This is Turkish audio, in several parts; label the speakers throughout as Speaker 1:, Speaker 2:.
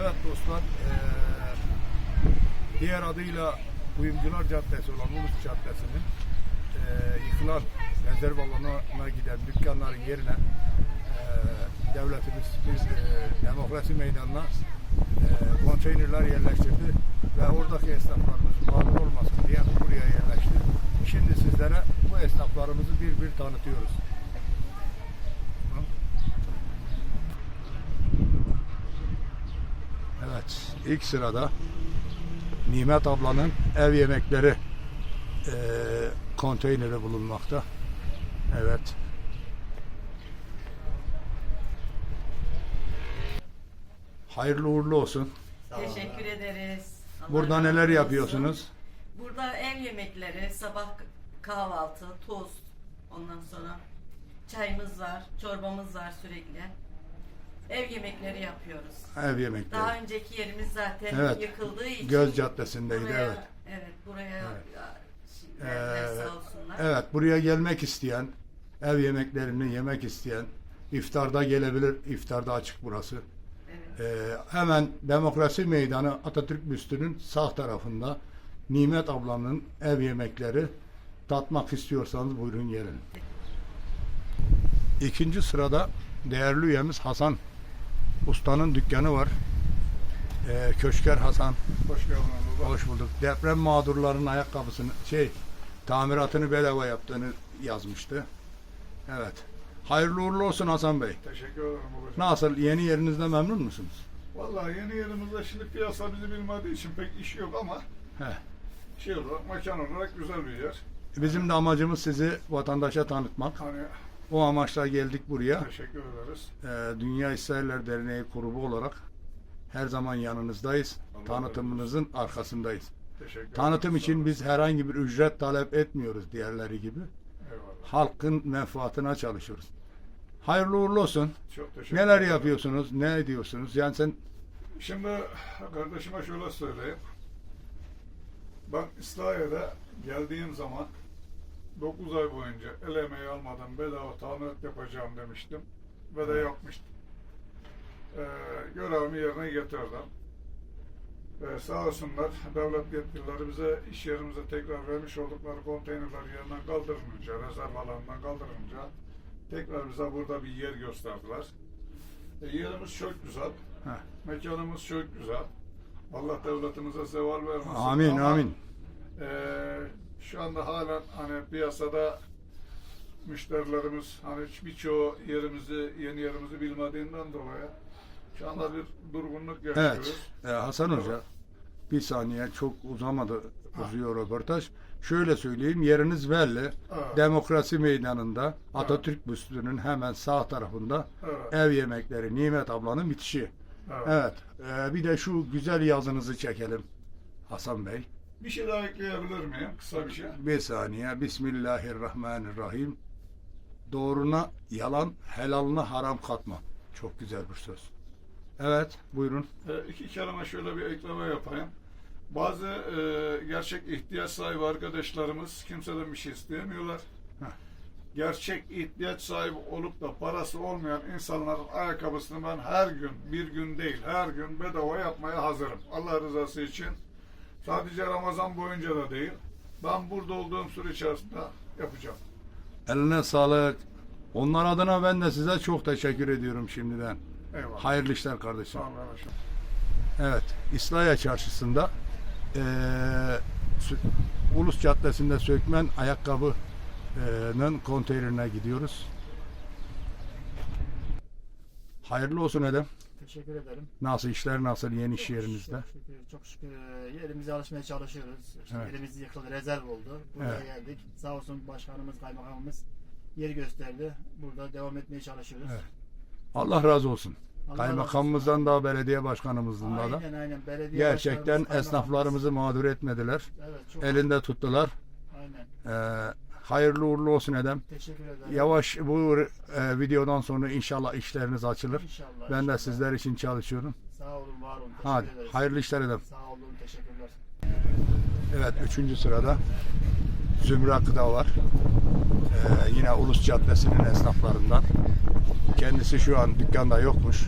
Speaker 1: Evet dostlar, eee, diğer adıyla Kuyumcular Caddesi olan Ulus Caddesi'nin eee, yıkılan rezerv alanına giden dükkanların yerine eee, devletimiz biz eee, demokrasi meydanına eee, konteynerler yerleştirdi ve oradaki esnaflarımız mağdur olmasın diye buraya yerleşti. Şimdi sizlere bu esnaflarımızı bir bir tanıtıyoruz. Hı? Evet, ilk sırada Nimet ablanın ev yemekleri eee konteyneri bulunmakta. Evet. Hayırlı uğurlu olsun.
Speaker 2: Teşekkür ederiz. Allah
Speaker 1: Burada neler
Speaker 2: olsun.
Speaker 1: yapıyorsunuz?
Speaker 2: Burada ev yemekleri, sabah kahvaltı, tost, ondan sonra çayımız var, çorbamız var sürekli. Ev yemekleri yapıyoruz.
Speaker 1: Ev yemekleri.
Speaker 2: Daha önceki yerimiz zaten
Speaker 1: Evet.
Speaker 2: yıkıldığı için
Speaker 1: Göz Caddesi'ndeydi,
Speaker 2: buraya,
Speaker 1: evet.
Speaker 2: Evet, buraya şimdi verdiler
Speaker 1: Ee,
Speaker 2: sağ olsunlar.
Speaker 1: Evet, buraya gelmek isteyen, ev yemeklerini yemek isteyen, iftarda gelebilir. İftarda açık burası.
Speaker 2: Evet.
Speaker 1: Ee, hemen Demokrasi Meydanı Atatürk Büstü'nün sağ tarafında Nimet ablanın ev yemekleri tatmak istiyorsanız buyurun gelin. İkinci sırada değerli üyemiz Hasan Usta'nın dükkanı var. Ee, Köşker Hasan.
Speaker 3: Hoş geldin baba.
Speaker 1: Hoş bulduk. Deprem mağdurlarının ayakkabısını şey tamiratını bedava yaptığını yazmıştı. Evet. Hayırlı uğurlu olsun Hasan Bey.
Speaker 3: Teşekkür ederim babacığım.
Speaker 1: Nasıl yeni yerinizde memnun musunuz?
Speaker 3: Vallahi yeni yerimizde şimdi piyasa bizi bilmediği için pek iş yok ama
Speaker 1: He.
Speaker 3: şey olarak, mekan olarak güzel bir yer.
Speaker 1: Bizim de amacımız sizi vatandaşa tanıtmak.
Speaker 3: Hani
Speaker 1: O amaçla geldik buraya.
Speaker 3: teşekkür ederiz.
Speaker 1: Ee, Dünya İsrailler Derneği grubu olarak her zaman yanınızdayız.
Speaker 3: Allah
Speaker 1: Tanıtımınızın arkasındayız.
Speaker 3: Teşekkür.
Speaker 1: Tanıtım
Speaker 3: Sağ
Speaker 1: için biz herhangi bir ücret talep etmiyoruz diğerleri gibi.
Speaker 3: Eyvallah.
Speaker 1: Halkın menfaatine çalışıyoruz. Hayırlı uğurlu olsun.
Speaker 3: Çok teşekkür
Speaker 1: Neler
Speaker 3: ederim.
Speaker 1: yapıyorsunuz? Ne ediyorsunuz? Yani sen
Speaker 3: Şimdi kardeşime şöyle söyleyeyim. Ben İslahiye'de geldiğim zaman 9 ay boyunca el emeği almadan bedava tamirat yapacağım demiştim. Ve de yapmıştım. Ee, görevimi yerine getirdim. Ee, sağ olsunlar devlet yetkilileri bize iş yerimize tekrar vermiş oldukları konteynerler yerinden kaldırılınca, rezerv alanından kaldırılınca tekrar bize burada bir yer gösterdiler. E, yerimiz çok güzel.
Speaker 1: Heh.
Speaker 3: Mekanımız çok güzel. Allah devletimize zeval vermesin.
Speaker 1: amin
Speaker 3: Ama,
Speaker 1: amin.
Speaker 3: Şu anda halen hani piyasada müşterilerimiz hani birçoğu yerimizi, yeni yerimizi bilmediğinden dolayı şu anda bir durgunluk yaşıyoruz.
Speaker 1: Evet. Ee, Hasan Hoca bir saniye çok uzamadı uzuyor röportaj. Şöyle söyleyeyim yeriniz belli.
Speaker 3: Evet.
Speaker 1: Demokrasi Meydanı'nda Atatürk Büstü'nün hemen sağ tarafında
Speaker 3: Evet.
Speaker 1: ev yemekleri Nimet ablanın bitişi.
Speaker 3: Evet.
Speaker 1: Evet. Ee, bir de şu güzel yazınızı çekelim Hasan Bey.
Speaker 3: Bir şey daha ekleyebilir miyim? Kısa bir şey.
Speaker 1: Bir saniye. Bismillahirrahmanirrahim. Doğruna yalan, helalına haram katma. Çok güzel bir söz. Evet, buyurun.
Speaker 3: E, iki kelime şöyle bir ekleme yapayım. Bazı e, gerçek ihtiyaç sahibi arkadaşlarımız kimseden bir şey isteyemiyorlar.
Speaker 1: Heh.
Speaker 3: Gerçek ihtiyaç sahibi olup da parası olmayan insanların ayakkabısını ben her gün, bir gün değil, her gün bedava yapmaya hazırım. Allah rızası için. Sadece Ramazan boyunca da değil. Ben burada olduğum süre içerisinde yapacağım.
Speaker 1: Eline sağlık. Onlar adına ben de size çok teşekkür ediyorum şimdiden.
Speaker 3: Eyvallah.
Speaker 1: Hayırlı işler kardeşim.
Speaker 3: Sağ olun.
Speaker 1: Evet, İslahiye Çarşısı'nda eee, Sü- Ulus Caddesi'nde Sökmen ayakkabının konteynerine gidiyoruz. Hayırlı olsun Edem.
Speaker 4: Teşekkür ederim.
Speaker 1: Nasıl işler nasıl yeni iş
Speaker 4: Çok
Speaker 1: yerinizde?
Speaker 4: Şükür, çok şükür e, yerimize alışmaya çalışıyoruz. İşte
Speaker 1: Evet.
Speaker 4: Yerimiz yıkıldı, rezerv oldu. Buraya
Speaker 1: Evet.
Speaker 4: geldik. Sağ olsun başkanımız, kaymakamımız yer gösterdi. Burada devam etmeye çalışıyoruz.
Speaker 1: Evet. Allah razı olsun.
Speaker 4: Allah
Speaker 1: Kaymakamımızdan da belediye başkanımızdan da.
Speaker 4: Aynen aynen. Belediye
Speaker 1: Gerçekten esnaflarımızı mağdur etmediler.
Speaker 4: Evet çok
Speaker 1: Elinde tuttular.
Speaker 4: aynen.
Speaker 1: Ee, hayırlı uğurlu olsun Edem.
Speaker 4: Teşekkür ederim.
Speaker 1: Yavaş bu e, videodan sonra inşallah işleriniz açılır.
Speaker 4: İnşallah.
Speaker 1: Ben de
Speaker 4: inşallah.
Speaker 1: sizler için çalışıyorum.
Speaker 4: Sağ olun, var olun. Teşekkür
Speaker 1: Hadi
Speaker 4: ederiz.
Speaker 1: hayırlı işler Edem.
Speaker 4: Sağ olun, teşekkürler.
Speaker 1: Evet üçüncü sırada Zümra Gıda var. Ee, yine Ulus Caddesi'nin esnaflarından. Kendisi şu an dükkanda yokmuş.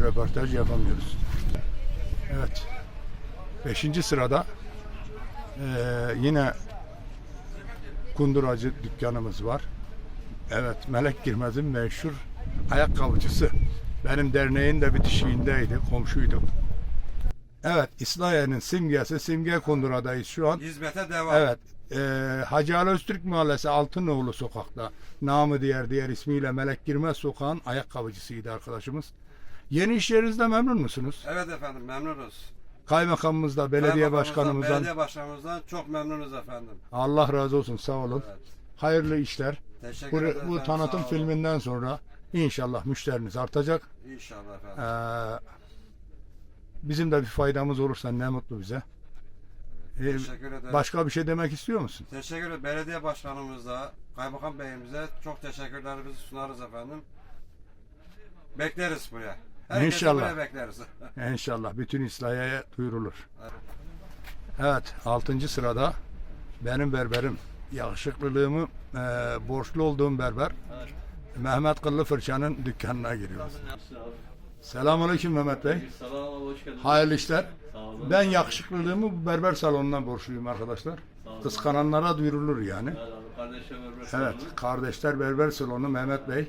Speaker 1: röportaj yapamıyoruz. Evet. Beşinci sırada eee, yine kunduracı dükkanımız var. Evet, Melek Girmez'in meşhur ayakkabıcısı. Benim derneğin de bitişiğindeydi, komşuyduk. Evet, İslahiye'nin simgesi Simge Kundura'dayız şu an.
Speaker 5: Hizmete devam.
Speaker 1: Evet, e, Hacı Ali Öztürk Mahallesi Altınoğlu sokakta. Namı diğer diğer ismiyle Melek Girmez Sokağın ayakkabıcısıydı arkadaşımız. Yeni iş yerinizde memnun musunuz?
Speaker 5: Evet efendim memnunuz.
Speaker 1: Kaymakamımızda, belediye
Speaker 5: Kaymakamımızdan,
Speaker 1: başkanımızdan
Speaker 5: Belediye başkanımızdan çok memnunuz efendim.
Speaker 1: Allah razı olsun sağ olun.
Speaker 5: Evet.
Speaker 1: Hayırlı işler.
Speaker 5: Teşekkür
Speaker 1: Bu,
Speaker 5: ederiz
Speaker 1: bu tanıtım filminden sonra inşallah müşteriniz artacak.
Speaker 5: İnşallah efendim.
Speaker 1: Ee, bizim de bir faydamız olursa ne mutlu bize. Ee,
Speaker 5: Teşekkür ederiz.
Speaker 1: başka bir şey demek istiyor musun?
Speaker 5: Teşekkür ederim. Belediye başkanımıza, kaymakam beyimize çok teşekkürlerimizi sunarız efendim. Bekleriz buraya.
Speaker 1: İnşallah.
Speaker 5: bekleriz.
Speaker 1: İnşallah bütün İslahiye'ye duyurulur.
Speaker 5: Evet.
Speaker 1: Evet, 6. sırada benim berberim. Yakışıklılığımı e, borçlu olduğum berber. Mehmet Kıllı Fırça'nın dükkanına giriyoruz. Selamünaleyküm Mehmet Bey.
Speaker 6: Selam hoş geldiniz.
Speaker 1: Hayırlı işler.
Speaker 6: Sağ olun.
Speaker 1: Ben yakışıklılığımı bu berber salonundan borçluyum arkadaşlar. Kıskananlara duyurulur yani.
Speaker 6: Evet abi kardeşim Ömür
Speaker 1: Evet, kardeşler berber salonu Mehmet Bey.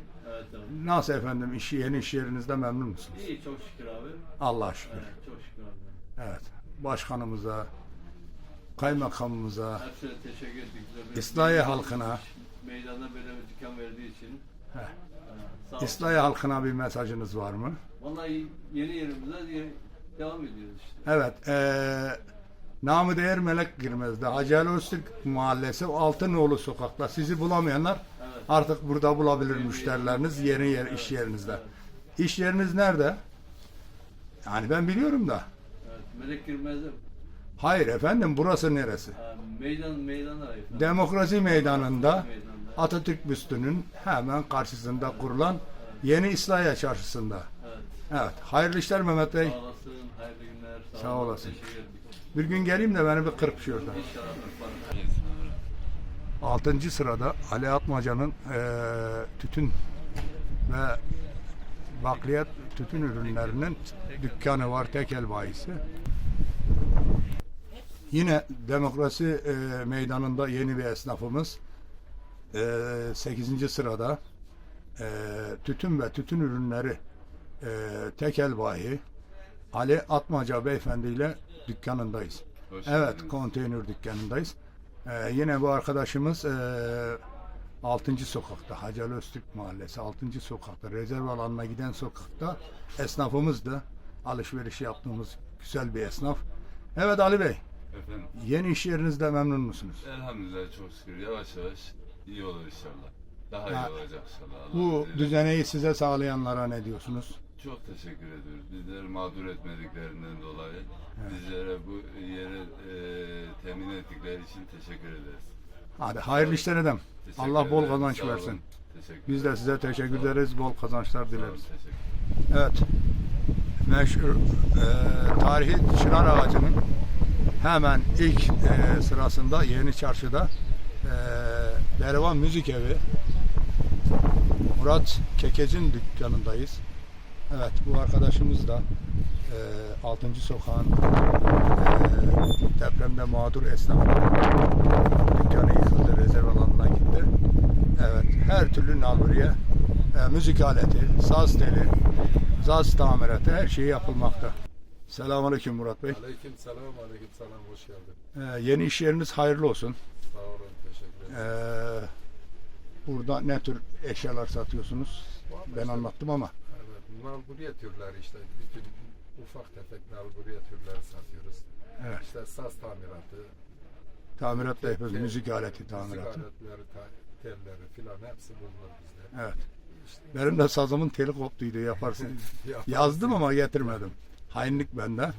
Speaker 6: Abi.
Speaker 1: Nasıl efendim işi yeni iş yerinizde memnun musunuz?
Speaker 6: İyi çok şükür abi.
Speaker 1: Allah'a şükür.
Speaker 6: Evet, çok şükür abi.
Speaker 1: Evet. Başkanımıza, kaymakamımıza,
Speaker 6: Hepsine teşekkür ettik. Bir-
Speaker 1: İslahiye halkına.
Speaker 6: Meydanda böyle bir dükkan verdiği için.
Speaker 1: Heh.
Speaker 6: Sağ
Speaker 1: halkına bir mesajınız var mı?
Speaker 6: Vallahi yeni yerimize yeni- devam ediyoruz işte.
Speaker 1: Evet. eee namı değer Melek Girmez'de Hacı Ali Öztürk Mahallesi Altınoğlu sokakta. Sizi bulamayanlar. Artık burada bulabilir müşterileriniz yeni yer iş yerinizde. İş yeriniz nerede? Yani ben biliyorum da.
Speaker 6: Evet, Melek Girmez'de
Speaker 1: Hayır efendim burası neresi?
Speaker 6: meydan meydana efendim.
Speaker 1: Demokrasi Meydanı'nda. Atatürk büstünün hemen karşısında kurulan Yeni İslahiye Çarşısı'nda.
Speaker 6: Evet.
Speaker 1: Hayırlı işler Mehmet Bey.
Speaker 6: Sağ olasın. Hayırlı günler.
Speaker 1: Sağ olasın. Bir gün geleyim de beni bir kırp şurada.
Speaker 6: İnşallah.
Speaker 1: Altıncı sırada Ali Atmaca'nın eee, tütün ve bakliyat tütün ürünlerinin dükkanı var tekel bayisi. Yine demokrasi eee, meydanında yeni bir esnafımız. Eee 8. sırada eee, tütün ve tütün ürünleri eee tekel bayi Ali Atmaca beyefendi ile dükkanındayız. Evet, konteyner dükkanındayız. Ee, yine bu arkadaşımız e, 6. sokakta, Hacı Ali Öztürk Mahallesi 6. sokakta, rezerv alanına giden sokakta esnafımızdı. Alışveriş yaptığımız güzel bir esnaf. Evet Ali Bey,
Speaker 7: Efendim,
Speaker 1: yeni iş yerinizde memnun musunuz?
Speaker 7: elhamdülillah çok şükür yavaş yavaş iyi olur inşallah. Daha
Speaker 1: Ha,
Speaker 7: iyi olacak inşallah.
Speaker 1: Bu
Speaker 7: izniyle.
Speaker 1: düzeneyi size sağlayanlara ne diyorsunuz?
Speaker 7: Çok teşekkür ediyoruz. Bizleri mağdur etmediklerinden dolayı bizlere bu yeri e, temin ettikleri için teşekkür ederiz.
Speaker 1: Hadi hayırlı işler edem.
Speaker 7: Teşekkür
Speaker 1: Allah bol kazanç versin. Biz de size teşekkür ederiz, bol kazançlar dileriz. Evet. Meşhur e, tarihi çınar ağacının hemen ilk e, sırasında Yeni Çarşı'da e, Derivan Müzik Evi Murat Kekec'in dükkanındayız. Evet bu arkadaşımız da e, 6. sokağın e, depremde mağdur esnafların dükkanı yıkıldı, rezerv alanına gitti. Evet her türlü nalburiye e, müzik aleti, saz teli, Zaz tamiratı her şey yapılmakta. Selamünaleyküm Murat Bey.
Speaker 8: Aleyküm selam, aleyküm selam, hoş geldin.
Speaker 1: Ee, yeni iş yeriniz hayırlı olsun.
Speaker 8: Sağ olun, teşekkür ederim.
Speaker 1: Ee, burada ne tür eşyalar satıyorsunuz? Ben anlattım ama.
Speaker 8: Nalburiye türleri işte, bütün ufak tefek nalburiye türleri satıyoruz.
Speaker 1: Evet.
Speaker 8: İşte saz tamiratı,
Speaker 1: Tamirat da yapıyoruz. Müzik aleti
Speaker 8: müzik
Speaker 1: tamiratı.
Speaker 8: aletleri, ta- telleri filan hepsi bulunur bizde.
Speaker 1: Evet. Benim de sazımın teli koptuydu yaparsın.
Speaker 8: Yaparsın.
Speaker 1: Yazdım ama getirmedim. Hainlik bende.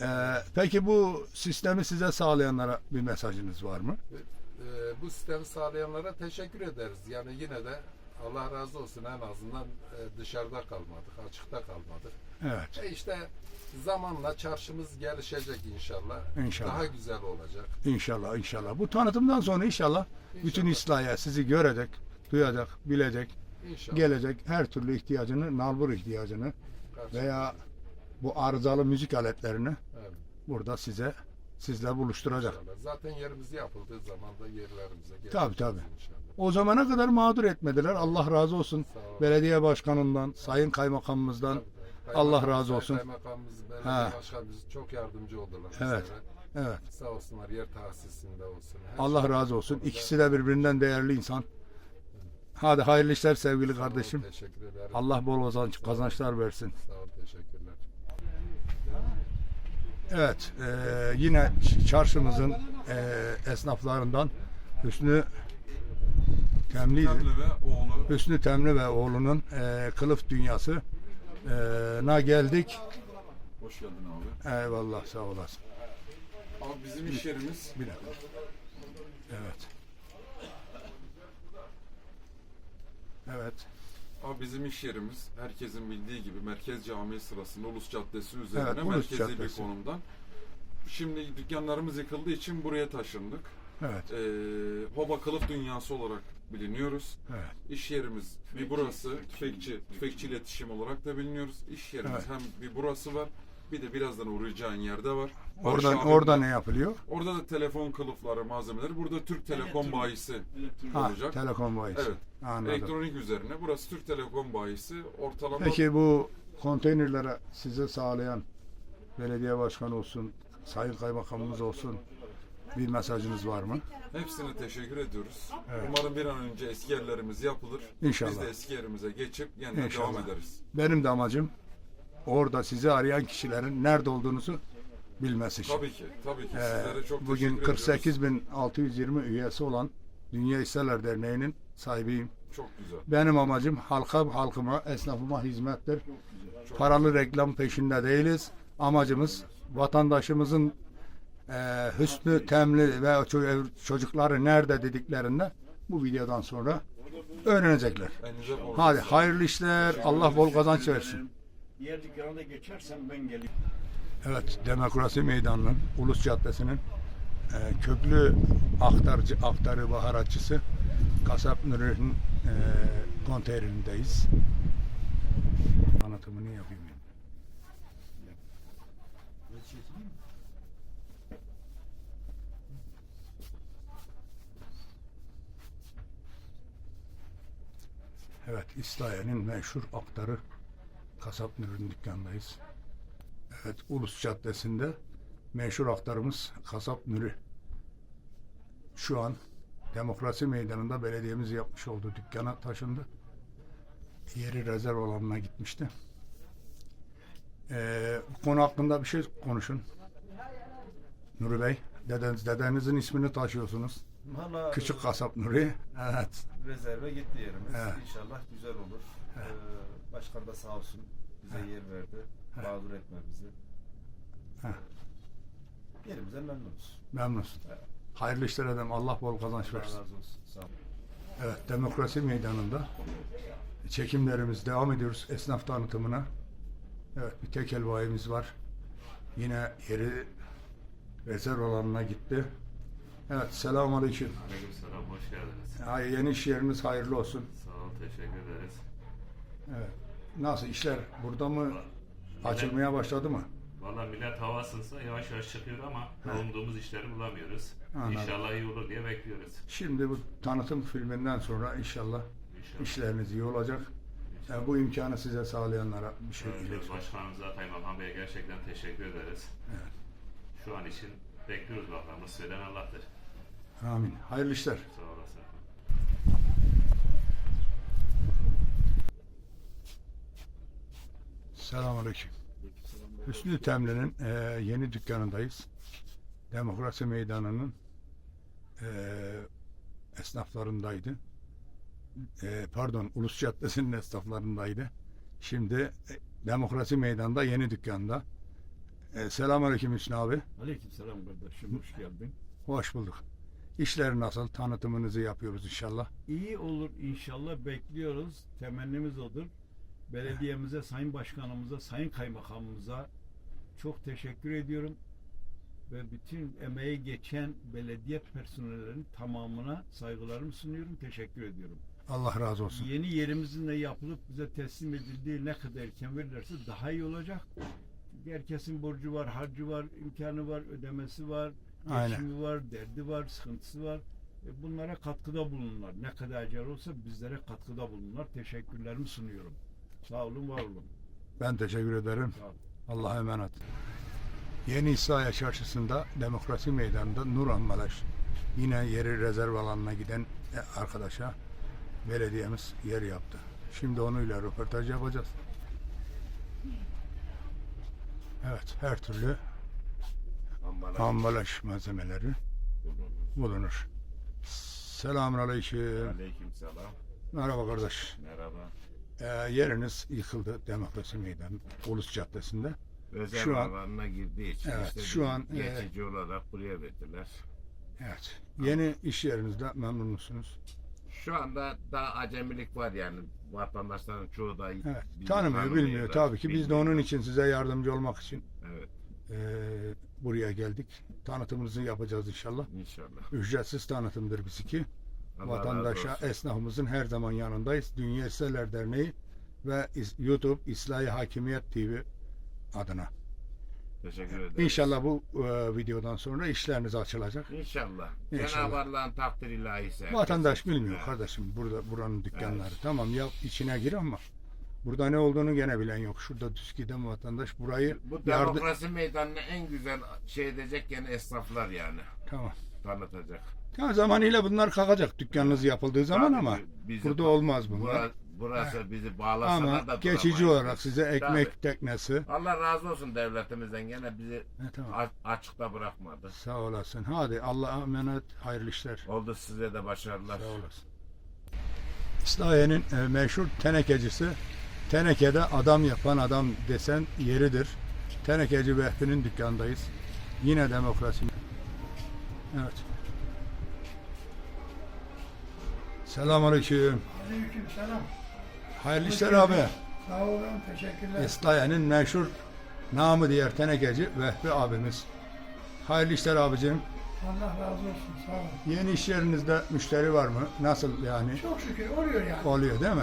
Speaker 1: Ee, peki bu sistemi size sağlayanlara bir mesajınız var mı?
Speaker 8: Ee, bu sistemi sağlayanlara teşekkür ederiz. Yani yine de Allah razı olsun en azından e, dışarıda kalmadık, açıkta kalmadık.
Speaker 1: Evet.
Speaker 8: E işte zamanla çarşımız gelişecek inşallah.
Speaker 1: İnşallah.
Speaker 8: Daha güzel olacak.
Speaker 1: İnşallah inşallah. Bu tanıtımdan sonra inşallah bütün İslahiye sizi görecek, duyacak, bilecek.
Speaker 8: İnşallah.
Speaker 1: gelecek her türlü ihtiyacını, nalbur ihtiyacını
Speaker 8: Karşı-
Speaker 1: veya bu arızalı müzik aletlerini
Speaker 8: Evet.
Speaker 1: burada size sizle buluşturacak.
Speaker 8: İnşallah. Zaten yerimiz yapıldığı zaman da yerlerimize geleceğiz
Speaker 1: Tabii, tabii.
Speaker 8: inşallah.
Speaker 1: O zamana kadar mağdur etmediler. Allah razı olsun. Belediye başkanından, sayın kaymakamımızdan
Speaker 8: Tabii, tabii.
Speaker 1: Allah
Speaker 8: Kaymakam-
Speaker 1: razı olsun.
Speaker 8: Kaymakamımız, belediye
Speaker 1: Ha.
Speaker 8: başkanımız çok yardımcı oldular
Speaker 1: Evet.
Speaker 8: bizlere.
Speaker 1: evet.
Speaker 8: Sağ olsunlar yer tahsisinde olsun. Her
Speaker 1: Allah
Speaker 8: şey-
Speaker 1: razı olsun. İkisi de birbirinden değerli insan. Hadi hayırlı işler sevgili
Speaker 8: Sağ
Speaker 1: kardeşim.
Speaker 8: Teşekkür ederim.
Speaker 1: Allah bol kazanç, kazançlar versin.
Speaker 8: Sağ ol, teşekkürler.
Speaker 1: Evet, eee, yine çarşımızın eee, esnaflarından Hüsnü
Speaker 9: Temli, ve oğlu
Speaker 1: Hüsnü Temli ve oğlunun eee, kılıf dünyası eee, na geldik.
Speaker 9: hoş geldin abi.
Speaker 1: Eyvallah, sağ olasın.
Speaker 9: Abi bizim iş yerimiz
Speaker 1: Bir dakika. Evet. Evet.
Speaker 9: Abi bizim iş yerimiz herkesin bildiği gibi Merkez Camii sırasında Ulus Caddesi üzerine
Speaker 1: Evet, Ulus
Speaker 9: merkezi
Speaker 1: Caddesi.
Speaker 9: bir konumdan. Şimdi dükkanlarımız yıkıldığı için buraya taşındık.
Speaker 1: Evet.
Speaker 9: Ee, Hoba Kılıf Dünyası olarak biliniyoruz.
Speaker 1: Evet.
Speaker 9: İş yerimiz bir burası, tüfekçi, tüfekçi iletişim olarak da biliniyoruz. İş yerimiz
Speaker 1: Evet.
Speaker 9: hem bir burası var, bir de birazdan uğrayacağın yerde var. Barış
Speaker 1: Oradan
Speaker 9: abimle-
Speaker 1: orada ne yapılıyor?
Speaker 9: Orada da telefon kılıfları, malzemeleri. Burada Türk Telekom bayisi
Speaker 1: Ha,
Speaker 9: olacak.
Speaker 1: telekom bayisi.
Speaker 9: Evet.
Speaker 1: Anladım.
Speaker 9: Elektronik üzerine. Burası Türk Telekom bayisi. Ortalama
Speaker 1: Peki bu konteynerlere size sağlayan belediye başkanı olsun, sayın kaymakamımız olsun bir mesajınız var mı?
Speaker 9: hepsine teşekkür ediyoruz.
Speaker 1: Evet.
Speaker 9: Umarım bir an önce eski yerlerimiz yapılır.
Speaker 1: İnşallah.
Speaker 9: Biz de eski yerimize geçip yeniden
Speaker 1: İnşallah.
Speaker 9: devam ederiz.
Speaker 1: Benim de amacım orada sizi arayan kişilerin nerede olduğunuzu bilmesi için.
Speaker 9: Tabii ki. Tabii ki.
Speaker 1: Ee,
Speaker 9: Sizlere çok
Speaker 1: bugün
Speaker 9: teşekkür ediyoruz.
Speaker 1: 48.620 üyesi olan Dünya Hisseler Derneği'nin sahibiyim.
Speaker 9: Çok güzel.
Speaker 1: Benim amacım halka, halkıma, esnafıma hizmettir. Paralı reklam peşinde değiliz. Amacımız vatandaşımızın e, hüsnü, temli ve ço- çocukları nerede dediklerinde bu videodan sonra öğrenecekler. Hadi hayırlı işler, Allah bol kazanç versin.
Speaker 10: Diğer dükkana da geçersem ben geliyorum.
Speaker 1: Evet, Demokrasi Meydanı'nın, Ulus Caddesi'nin e, köklü aktarcı, aktarı baharatçısı Kasap Nuri'nin e, konteynerindeyiz. Anlatımını yapayım. yani. Evet, İslahiye'nin meşhur aktarı Kasap Nuri'nin dükkanındayız. Evet, Ulus Caddesi'nde meşhur aktarımız Kasap Nuri. Şu an Demokrasi Meydanı'nda belediyemiz yapmış olduğu dükkana taşındı. Yeri rezerv alanına gitmişti. Ee, bu konu hakkında bir şey konuşun. Nuri Bey, dedeniz, dedenizin ismini taşıyorsunuz.
Speaker 11: Valla
Speaker 1: Küçük Kasap Nuri. Evet.
Speaker 11: rezerve gitti yerimiz.
Speaker 1: Evet.
Speaker 11: İnşallah güzel olur. Ee, başkan da sağ olsun bize yer verdi. Mağdur etme bizi.
Speaker 1: Heh.
Speaker 11: Yerimize memnunuz.
Speaker 1: Memnunsun. Hayırlı işler edem. Allah bol kazanç
Speaker 11: Allah
Speaker 1: versin.
Speaker 11: razı olsun. Sağ olun.
Speaker 1: Evet, Demokrasi Meydanı'nda çekimlerimiz devam ediyoruz esnaf tanıtımına. Evet, bir tekel bayimiz var. Yine yeri rezerv alanına gitti. Evet, selamun aleyküm.
Speaker 12: Aleykümselam, hoş geldiniz.
Speaker 1: Ha, yeni iş yeriniz hayırlı olsun.
Speaker 12: Sağ olun, teşekkür ederiz.
Speaker 1: Evet. Nasıl işler burada mı açılmaya başladı mı?
Speaker 12: Valla millet hava ısınsa yavaş yavaş çıkıyor ama umduğumuz işleri bulamıyoruz.
Speaker 1: Anladım.
Speaker 12: İnşallah iyi olur diye bekliyoruz.
Speaker 1: Şimdi bu tanıtım filminden sonra inşallah
Speaker 12: İnşallah.
Speaker 1: işleriniz iyi olacak. Yani bu imkanı size sağlayanlara bir şey
Speaker 12: Evet,
Speaker 1: iletiyorum.
Speaker 12: Başkanımıza, Kaymakam Bey'e gerçekten teşekkür ederiz.
Speaker 1: Evet.
Speaker 12: Şu an için bekliyoruz bakalım. Söylen Allah'tır.
Speaker 1: Amin. Hayırlı işler.
Speaker 12: Sağ olasın.
Speaker 1: Selamünaleyküm. Hüsnü Temli'nin e, yeni dükkanındayız. Demokrasi Meydanı'nın e, esnaflarındaydı. E, pardon, Ulus Caddesi'nin esnaflarındaydı. Şimdi e, Demokrasi Meydanı'nda yeni dükkanda. E, Selamünaleyküm Hüsnü abi.
Speaker 13: Aleykümselam kardeşim hoş geldin.
Speaker 1: Hoş bulduk. İşler nasıl? Tanıtımınızı yapıyoruz inşallah.
Speaker 13: İyi olur inşallah bekliyoruz. Temennimiz odur. Belediyemize, sayın başkanımıza, sayın kaymakamımıza çok teşekkür ediyorum. Ve bütün emeği geçen belediye personellerinin tamamına saygılarımı sunuyorum. Teşekkür ediyorum.
Speaker 1: Allah razı olsun.
Speaker 13: Yeni yerimizin de yapılıp bize teslim edildiği ne kadar erken verirlerse daha iyi olacak. Herkesin borcu var, harcı var, imkanı var, ödemesi var. Geçimi var, derdi var, sıkıntısı var. E, Bunlara katkıda bulunurlar. Ne kadar acil olsa bizlere katkıda bulunurlar. Teşekkürlerimi sunuyorum. Sağ olun, var olun.
Speaker 1: Ben teşekkür ederim. Allah'a emanet. Yeni İslahiye Çarşısı'nda Demokrasi Meydanı'nda Nuran Malaş yine yeri rezerv alanına giden e, arkadaşa belediyemiz yer yaptı. Şimdi onunla röportaj yapacağız. Evet, her türlü ambalaj malzemeleri bulunur. Selamun aleyküm.
Speaker 14: Aleykümselam.
Speaker 1: Merhaba kardeş.
Speaker 14: Merhaba.
Speaker 1: Ee, yeriniz yıkıldı Demokrasi Meydanı Ulus Caddesi'nde.
Speaker 14: Rezerv
Speaker 1: Şu an-
Speaker 14: alanına girdiği için
Speaker 1: Evet,
Speaker 14: işte
Speaker 1: şu an,
Speaker 14: geçici olarak buraya verdiler.
Speaker 1: Evet. Yeni iş yerinizde memnun musunuz?
Speaker 14: Şu anda daha acemilik var yani vatandaşların çoğu da
Speaker 1: Evet. Tanımıyor, bilmiyor. Tabii ki biz de onun için size yardımcı olmak için
Speaker 14: Evet
Speaker 1: eee, buraya geldik. Tanıtımımızı yapacağız inşallah.
Speaker 14: inşallah.
Speaker 1: Ücretsiz tanıtımdır bizimki.
Speaker 14: Allah
Speaker 1: Vatandaşa, esnafımızın her zaman yanındayız. Dünya Eserler Derneği ve YouTube İslahi Hakimiyet TV adına.
Speaker 14: Teşekkür ederim.
Speaker 1: İnşallah bu eee, videodan sonra işleriniz açılacak.
Speaker 14: İnşallah.
Speaker 1: İnşallah.
Speaker 14: Cenab-ı Allah'ın takdir ilahisi.
Speaker 1: Vatandaş bilmiyor
Speaker 14: Evet.
Speaker 1: kardeşim burada buranın dükkanları.
Speaker 14: Evet.
Speaker 1: Tamam ya içine gir ama burada ne olduğunu gene bilen yok. Şurada düz giden vatandaş burayı
Speaker 14: Bu
Speaker 1: yardım...
Speaker 14: demokrasi meydanını en güzel şey edecek gene esnaflar yani
Speaker 1: Tamam.
Speaker 14: tanıtacak.
Speaker 1: Ya zamanıyla bunlar kalkacak dükkanınız yapıldığı zaman
Speaker 14: Tabii
Speaker 1: ama
Speaker 14: bizi-
Speaker 1: burada olmaz bunlar.
Speaker 14: Bura- burası bizi bağlasalar
Speaker 1: ama
Speaker 14: da
Speaker 1: geçici
Speaker 14: duramayız
Speaker 1: olarak size ekmek teknesi.
Speaker 14: Allah razı olsun devletimizden gene bizi
Speaker 1: He, tamam.
Speaker 14: a- açıkta bırakmadı.
Speaker 1: Sağ olasın. Hadi Allah'a emanet. Hayırlı işler.
Speaker 14: Oldu size de başarılar.
Speaker 1: Sağ olasın. İslahiye'nin e, meşhur tenekecisi. Tenekede adam yapan adam desen yeridir. Tenekeci Vehbi'nin dükkanındayız. Yine demokrasi. Evet. Selamünaleyküm.
Speaker 15: Aleyküm selam.
Speaker 1: Hayırlı işler abi.
Speaker 15: Sağ olun, teşekkürler.
Speaker 1: İslahiye'nin meşhur namı diğer tenekeci Vehbi abimiz. Hayırlı işler abicim.
Speaker 15: Allah razı olsun, sağ olun.
Speaker 1: Yeni iş yerinizde müşteri var mı? Nasıl yani?
Speaker 15: Çok şükür oluyor yani.
Speaker 1: Oluyor değil mi?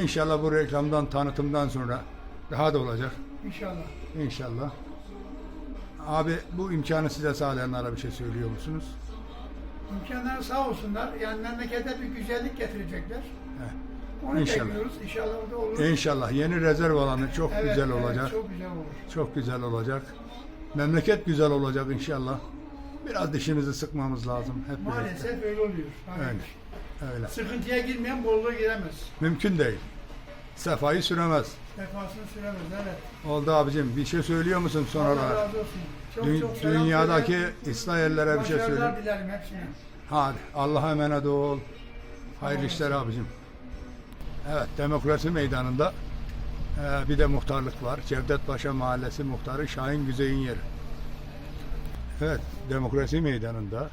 Speaker 1: İnşallah bu reklamdan, tanıtımdan sonra daha da olacak.
Speaker 15: İnşallah.
Speaker 1: İnşallah. Abi bu imkanı size sağlayanlara bir şey söylüyor musunuz?
Speaker 15: İmkanları sağ olsunlar. Yani memlekete bir güzellik getirecekler. Onu
Speaker 1: İnşallah.
Speaker 15: bekliyoruz. İnşallah da olur.
Speaker 1: İnşallah yeni rezerv alanı çok
Speaker 15: Evet,
Speaker 1: güzel
Speaker 15: evet,
Speaker 1: olacak.
Speaker 15: çok güzel olur.
Speaker 1: Çok güzel olacak. Memleket güzel olacak inşallah. Biraz dişimizi sıkmamız lazım hep birlikte.
Speaker 15: Maalesef öyle oluyor.
Speaker 1: Öyle. Öyle.
Speaker 15: Sıkıntıya girmeyen bolluğa giremez.
Speaker 1: Mümkün değil. Sefayı süremez.
Speaker 15: Vefasını süremez. Evet.
Speaker 1: Oldu abicim. Bir şey söylüyor musun son
Speaker 15: Allah
Speaker 1: olarak?
Speaker 15: razı olsun. Çok
Speaker 1: Dü-
Speaker 15: çok selam
Speaker 1: dünyadaki
Speaker 15: söyle.
Speaker 1: İsraillere bir şey söyle.
Speaker 15: Başarılar dilerim hepsine.
Speaker 1: Hadi Allah'a emanet ol. Hayırlı işler abicim. Evet Demokrasi Meydanı'nda e, bir de muhtarlık var. Cevdet Paşa Mahallesi muhtarı Şahin Güzey'in yeri. Evet Demokrasi Meydanı'nda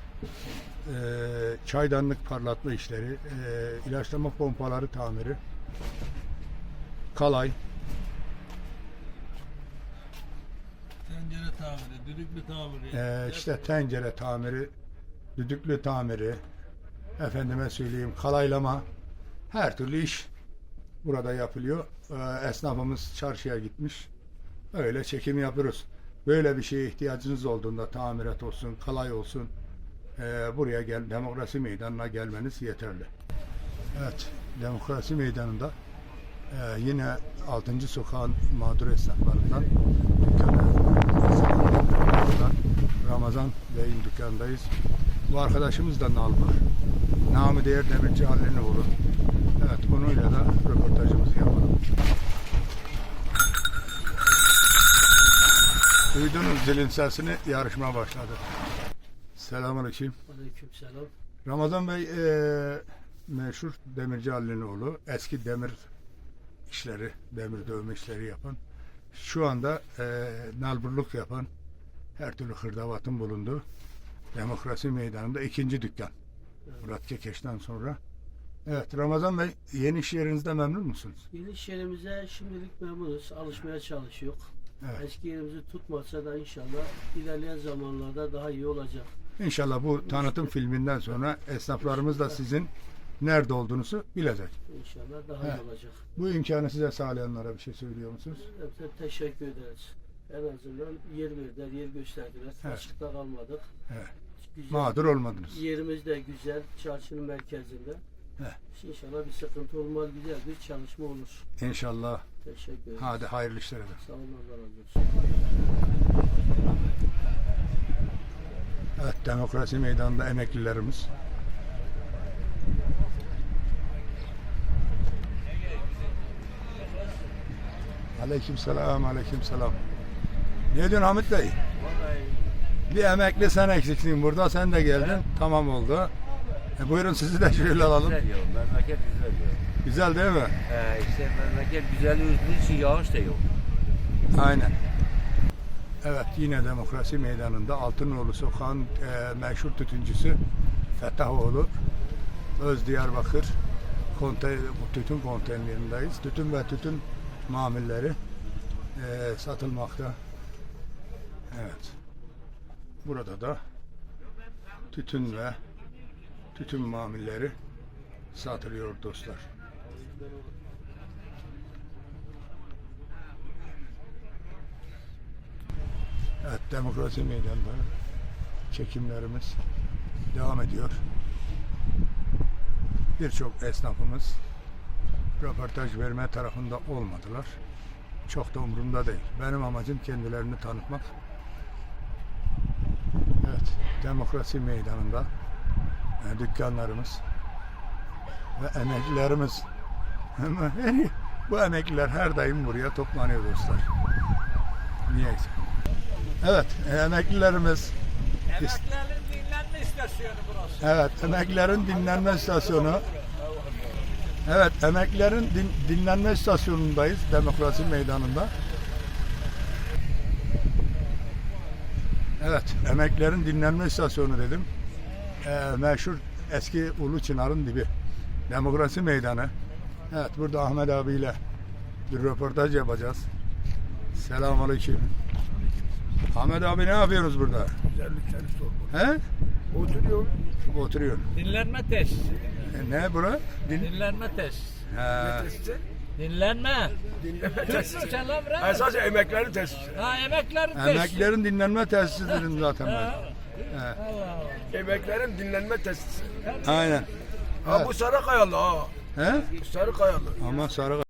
Speaker 1: e, çaydanlık parlatma işleri, e, ilaçlama pompaları tamiri, kalay,
Speaker 16: Tencere tamiri, düdüklü tamiri.
Speaker 1: e, işte tencere tamiri, düdüklü tamiri, efendime söyleyeyim kalaylama, her türlü iş burada yapılıyor. E, esnafımız çarşıya gitmiş. Öyle çekim yapıyoruz. Böyle bir şeye ihtiyacınız olduğunda tamirat olsun, kalay olsun e, buraya gel, demokrasi meydanına gelmeniz yeterli. Evet, demokrasi meydanında e, yine 6. sokağın mağdur esnaflarından dükkanı Ramazan Bey'in dükkanındayız. Bu arkadaşımız da Nalbur. Namı değer demirci Halil'in oğlu. Evet, bununla da röportajımızı yapalım. Duydunuz zilin sesini, yarışma başladı. Selamünaleyküm.
Speaker 16: Aleykümselam.
Speaker 1: Ramazan Bey eee, meşhur demirci Ali'nin oğlu. Eski demir işleri, demir dövme işleri yapan. Şu anda eee nalburluk yapan her türlü hırdavatın bulunduğu Demokrasi Meydanı'nda ikinci dükkan. Murat Kekeş'ten sonra. Evet Ramazan Bey yeni iş yerinizde memnun musunuz?
Speaker 16: Yeni iş yerimize şimdilik memnunuz. Alışmaya çalışıyor.
Speaker 1: Evet.
Speaker 16: Eski yerimizi tutmasa da inşallah ilerleyen zamanlarda daha iyi olacak.
Speaker 1: İnşallah bu tanıtım filminden sonra esnaflarımız da sizin nerede olduğunuzu bilecek.
Speaker 16: İnşallah daha
Speaker 1: He.
Speaker 16: iyi olacak.
Speaker 1: Bu imkanı size sağlayanlara bir şey söylüyor musunuz?
Speaker 16: Hepsine teşekkür ederiz. En azından yer verdiler, yer gösterdiler.
Speaker 1: Evet.
Speaker 16: Açıkta kalmadık.
Speaker 1: Evet.
Speaker 16: Güzel.
Speaker 1: Mağdur olmadınız.
Speaker 16: Yerimiz de güzel, çarşının merkezinde.
Speaker 1: He.
Speaker 16: İnşallah bir sıkıntı olmaz, güzel bir çalışma olur.
Speaker 1: İnşallah.
Speaker 16: Teşekkür ederiz.
Speaker 1: Hadi hayırlı işler efendim.
Speaker 16: Sağ olun, Allah razı olsun.
Speaker 1: Evet, demokrasi meydanında emeklilerimiz. Aleyküm selam, aleyküm selam. Ne diyorsun Hamit Bey? Bir emekli sen eksiksin burada, sen de geldin. Tamam oldu. E, buyurun sizi de şöyle alalım.
Speaker 6: Güzel ya, memleket güzel ya.
Speaker 1: Güzel değil mi?
Speaker 6: He, işte memleket güzel olduğu için yağış da yok.
Speaker 1: Aynen. Evet yine demokrasi meydanında Altınoğlu Sokağı'nın e, meşhur tütüncüsü Fettahoğlu Öz Diyarbakır konte, bu tütün konteynerindeyiz. Tütün ve tütün mamulleri e, satılmakta. Evet. Burada da tütün ve tütün mamulleri satılıyor dostlar. Evet, demokrasi meydanında çekimlerimiz devam ediyor. Birçok esnafımız röportaj verme tarafında olmadılar. Çok da umurumda değil. Benim amacım kendilerini tanıtmak. Evet, demokrasi meydanında e, dükkanlarımız ve emeklilerimiz bu emekliler her daim buraya toplanıyor dostlar. Niyeyse. Evet, emeklilerimiz
Speaker 17: Emeklilerin dinlenme istasyonu burası.
Speaker 1: Evet, emeklilerin dinlenme istasyonu. Evet, emeklilerin din- dinlenme istasyonundayız, Demokrasi Meydanı'nda. Evet, emeklilerin dinlenme istasyonu dedim. Ee, meşhur eski Ulu Çınar'ın dibi. Demokrasi Meydanı. Evet, burada Ahmet abiyle bir röportaj yapacağız. Selamünaleyküm. Ahmet abi ne yapıyorsunuz burada?
Speaker 15: Güzellikleri sor.
Speaker 1: He?
Speaker 15: Oturuyor.
Speaker 1: Oturuyor.
Speaker 17: Dinlenme tesisi.
Speaker 1: E, ne bura? Din-
Speaker 17: Dinlenme tesisi.
Speaker 1: Ha.
Speaker 17: Dinlenme.
Speaker 15: Dinleme
Speaker 17: tesisi. Sen lan bırak.
Speaker 15: Esas emeklerin tesisi.
Speaker 17: Ha emeklerin tesisi.
Speaker 1: Emeklilerin dinlenme tesisi dedim zaten ben.
Speaker 17: Ha.
Speaker 1: He.
Speaker 17: Allah Allah.
Speaker 15: Emeklerin dinlenme tesisi.
Speaker 1: Aynen.
Speaker 15: Ha bu Sarıkayalı ha.
Speaker 1: He?
Speaker 15: Sarıkayalı.
Speaker 1: Ama sarı